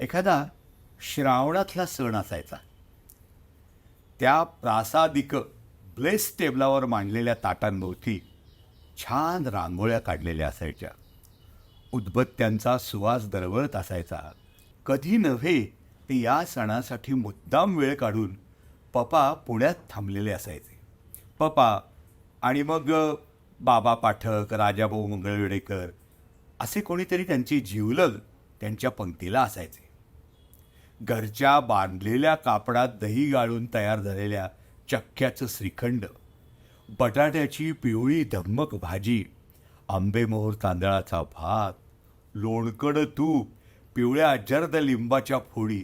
एखादा श्रावणातला सण असायचा. त्या प्रासादिक ब्लेस टेबलावर मांडलेल्या ताटांभोवती छान रांगोळ्या काढलेल्या असायच्या. उदबत्त्यांचा सुवास दरवळत असायचा. कधी नव्हे ते या सणासाठी मुद्दाम वेळ काढून पप्पा पुण्यात थांबलेले असायचे. पप्पा आणि मग बाबा पाठक राजाभाऊ मंगळवेडेकर असे कोणीतरी त्यांची जीवलग त्यांच्या पंक्तीला असायचे. घरच्या बांधलेल्या कापडात दही गाळून तयार झालेल्या चक्क्याचं श्रीखंड बटाट्याची पिवळी धम्मक भाजी आंबेमोहर तांदळाचा भात लोणकड तूप पिवळ्या जर्द लिंबाच्या फोडी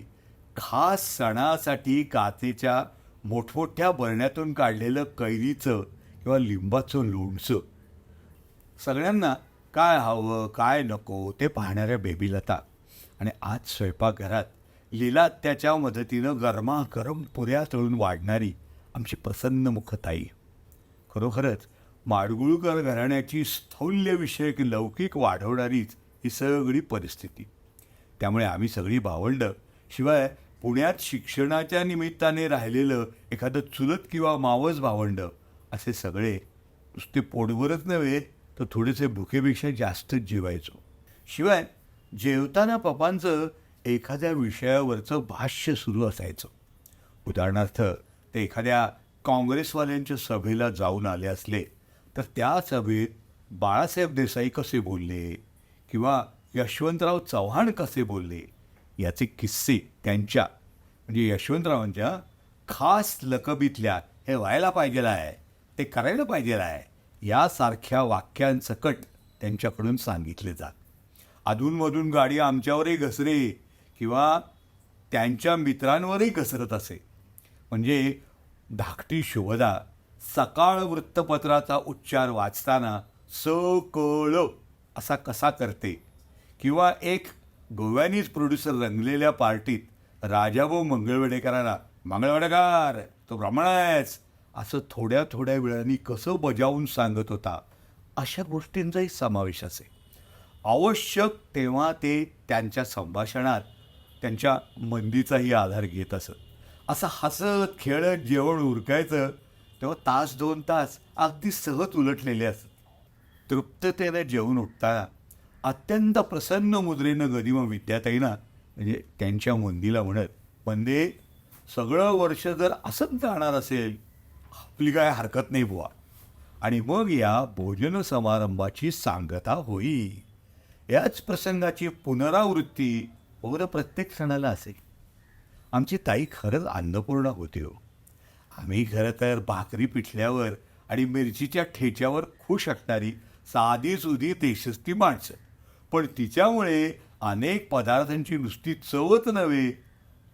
खास सणासाठी काचेच्या मोठमोठ्या बरण्यातून काढलेलं कैरीचं किंवा लिंबाचं लोणचं. सगळ्यांना काय हवं काय नको ते पाहणाऱ्या बेबीलता आणि आज स्वयंपाकघरात लिला त्याच्या मदतीनं गरमागरम पुऱ्या तळून वाढणारी आमची प्रसन्न मुखताई. खरोखरच माडगुळकर घराण्याची स्थौल्यविषयक लौकिक वाढवणारीच ही सगळी परिस्थिती. त्यामुळे आम्ही सगळी भावंडं शिवाय पुण्यात शिक्षणाच्या निमित्ताने राहिलेलं एखादं चुलत किंवा मावस भावंड असे सगळे नुसते पोटभरच नव्हे तर थोडेसे भुकेपेक्षा जास्तच जेवायचो. शिवाय जेवताना पप्पांचं एखाद्या विषयावरचं भाष्य सुरू असायचं. उदाहरणार्थ ते एखाद्या काँग्रेसवाल्यांच्या सभेला जाऊन आले असले तर त्या सभेत बाळासाहेब देसाई कसे बोलले किंवा यशवंतराव चव्हाण कसे बोलले याचे किस्से त्यांच्या म्हणजे यशवंतरावांच्या खास लकबीतल्या हे व्हायला पाहिजेलं आहे ते करायला पाहिजेलं आहे यासारख्या वाक्यांसकट त्यांच्याकडून सांगितले जात. अधूनमधून गाडी आमच्यावरही घसरे किंवा त्यांच्या मित्रांवरही घसरत असे. म्हणजे धाकटी शुभदा सकाळ वृत्तपत्राचा उच्चार वाचताना सकळ असा कसा करते किंवा एक गोव्यानीज प्रोड्युसर रंगलेल्या पार्टीत राजाभाऊ मंगळवेडेकरांना मंगळवेडेकर तो ब्राह्मण आहेच असं थोड्या थोड्या वेळाने कसं बजावून सांगत होता अशा गोष्टींचाही समावेश असे. आवश्यक तेव्हा ते त्यांच्या संभाषणात त्यांच्या मंदीचाही आधार घेत असत. असं हसत खेळत जेवण उरकायचं तेव्हा तास दोन तास अगदी सहज उलटलेले असत. तृप्ततेने जेवून उठताना अत्यंत प्रसन्न मुद्रेनं गदिमा विद्याताईना म्हणजे त्यांच्या मंदीला म्हणत मंदे सगळं वर्ष जर असंच जाणार असेल आपली काय हरकत नाही बुवा. आणि मग या भोजन समारंभाची सांगता होई. याच प्रसंगाची पुनरावृत्ती वगैरे प्रत्येक सणाला असे. आमची ताई खरंच अन्नपूर्णा होती हो. आम्ही खरं तर भाकरी पिठल्यावर आणि मिरचीच्या ठेच्यावर खुश असणारी साधी सुधी देशस्ती माणसं. पण तिच्यामुळे अनेक पदार्थांची नुसती चवच नव्हे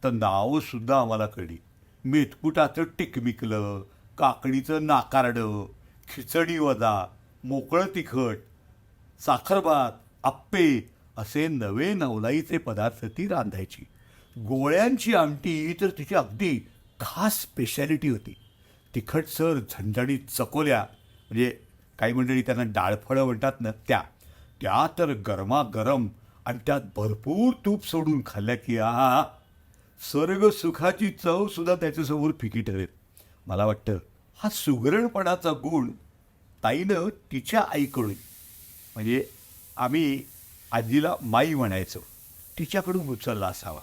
तर नावंसुद्धा आम्हाला कळली. मेथकुटाचं टिकमिकलं काकडीचं नाकारडं खिचडी वदा मोकळं तिखट साखरभात आप्पे असे नवे नवलाईचे पदार्थ ती रांधायची. गोळ्यांची आमटी तर तिची अगदी खास स्पेशालिटी होती. तिखटसर झणझणीत चकोल्या म्हणजे काही मंडळी त्यांना डाळफळं म्हणतात ना त्या. त्या तर गरमागरम आणि त्यात भरपूर तूप सोडून खाल्ल्या की आ स्वर्ग सुखाची चव सुद्धा त्याच्यासमोर फिकी ठरेल. मला वाटतं हा सुगरणपणाचा गुण ताईनं तिच्या आईकडून. म्हणजे आम्ही आजीला माई म्हणायचो तिच्याकडून उचलला असावा.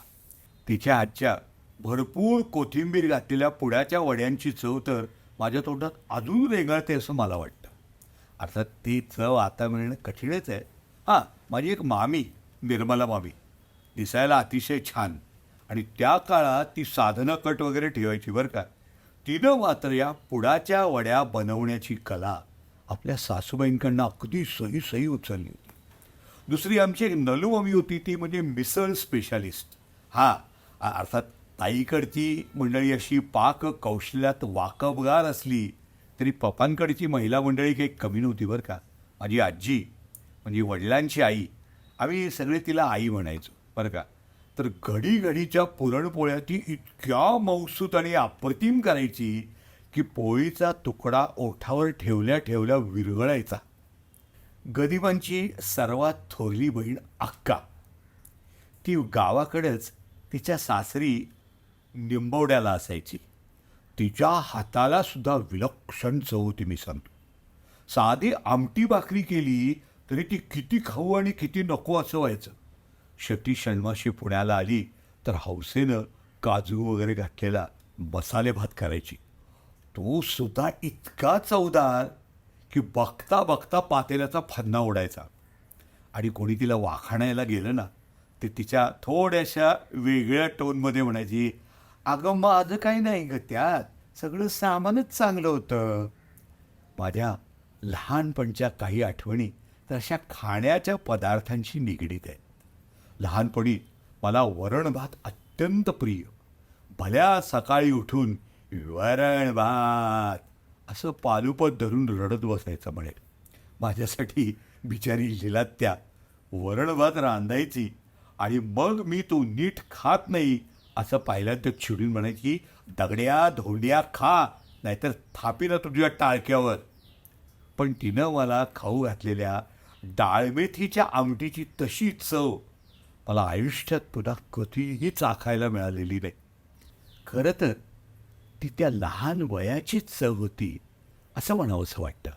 तिच्या आजच्या भरपूर कोथिंबीर घातलेल्या पुड्याच्या वड्यांची चव तर माझ्या तोंडात अजून रेंगाळते असं मला वाटतं. अर्थात ती चव आता मिळणं कठीणच आहे. हां माझी एक मामी निर्मला मामी दिसायला अतिशय छान आणि त्या काळात ती साधनं कट वगैरे ठेवायची बरं का. तिनं मात्र या पुडाच्या वड्या बनवण्याची कला आपल्या सासूबाईंकडनं अगदी सही सही उचलली होती. दुसरी आमची एक नलू होती ती म्हणजे मिसळ स्पेशालिस्ट हां अर्थात ताईकडची मंडळी अशी पाक कौशल्यात वाकबगार असली तरी पप्पांकडची महिला मंडळी काही कमी नव्हती बरं का. माझी आजी म्हणजे वडिलांची आई आम्ही सगळे तिला आई म्हणायचो बरं का. तर घडी घडीच्या पुरणपोळ्या ती इतक्या मौसूत आणि अप्रतिम करायची की पोळीचा तुकडा ओठावर ठेवल्या ठेवल्या विरघळायचा. गरिबांची सर्वात थोरली बहीण अक्का. ती गावाकडेच तिच्या सासरी निंबवड्याला असायची. तिच्या हाताला सुद्धा विलक्षण चव होती मी सांगतो. साधी आमटी भाकरी केली तरी ती किती खाऊ आणि किती नको असं व्हायचं. शेवटी षण्माशी पुण्याला आली तर हौसेनं काजू वगैरे घातलेला मसाले भात करायची. तो सुद्धा इतका चवदार की बघता बघता पातेल्याचा फन्ना उडायचा आणि कोणी तिला वाखाणायला गेलं ना ते तिच्या थोड्याशा वेगळ्या टोनमध्ये म्हणायची अगं माझं काही नाही ग त्यात सगळं सामानच चांगलं होतं. माझ्या लहानपणच्या काही आठवणी तर अशा खाण्याच्या पदार्थांशी निगडीत आहेत. लहानपणी मला वरण भात अत्यंत प्रिय. भल्या सकाळी उठून वरण भात असं पालुपत धरून रडत बसायचं म्हणे. माझ्यासाठी बिचारी लिलात्या त्या वरणभात रांधायची आणि मग मी तो नीट खात नाही असं पाहिल्यानंतर चिडून म्हणायची दगड्या धोंड्या खा नाहीतर थापीना तुझ्या टाळक्यावर. पण तिनं मला खाऊ घातलेल्या डाळमेथीच्या आमटीची तशी चव मला आयुष्यात पुन्हा कधीही चाखायला मिळालेली नाही. खरं तर ती त्या लहान वयाचीच चव होती असं म्हणावंसं वाटतं.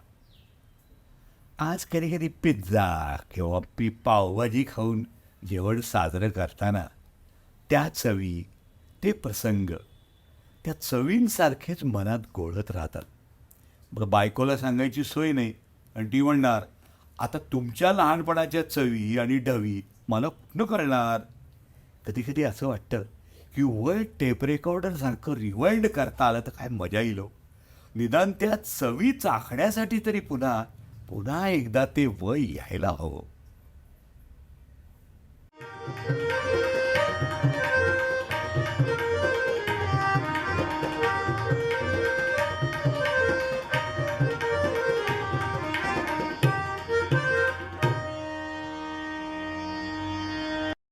आज कधी कधी पिझ्झा किंवा पी पावभाजी खाऊन जेवण साजरं करताना त्या चवी ते प्रसंग त्या चवींसारखेच मनात गोळत राहतात. मग बायकोला सांगायची सोय नाही आणि ती म्हणणार आता तुमच्या लहानपणाच्या चवी आणि डवी मला कुठनं कळणार? कधी कधी असं वाटतं की वय टेप रेकॉर्डरसारखं रिवाइंड करता आलं तर काय मजा येईल हो. निदान त्या चवी चाखण्यासाठी तरी पुन्हा पुन्हा एकदा ते वय यायला हवं.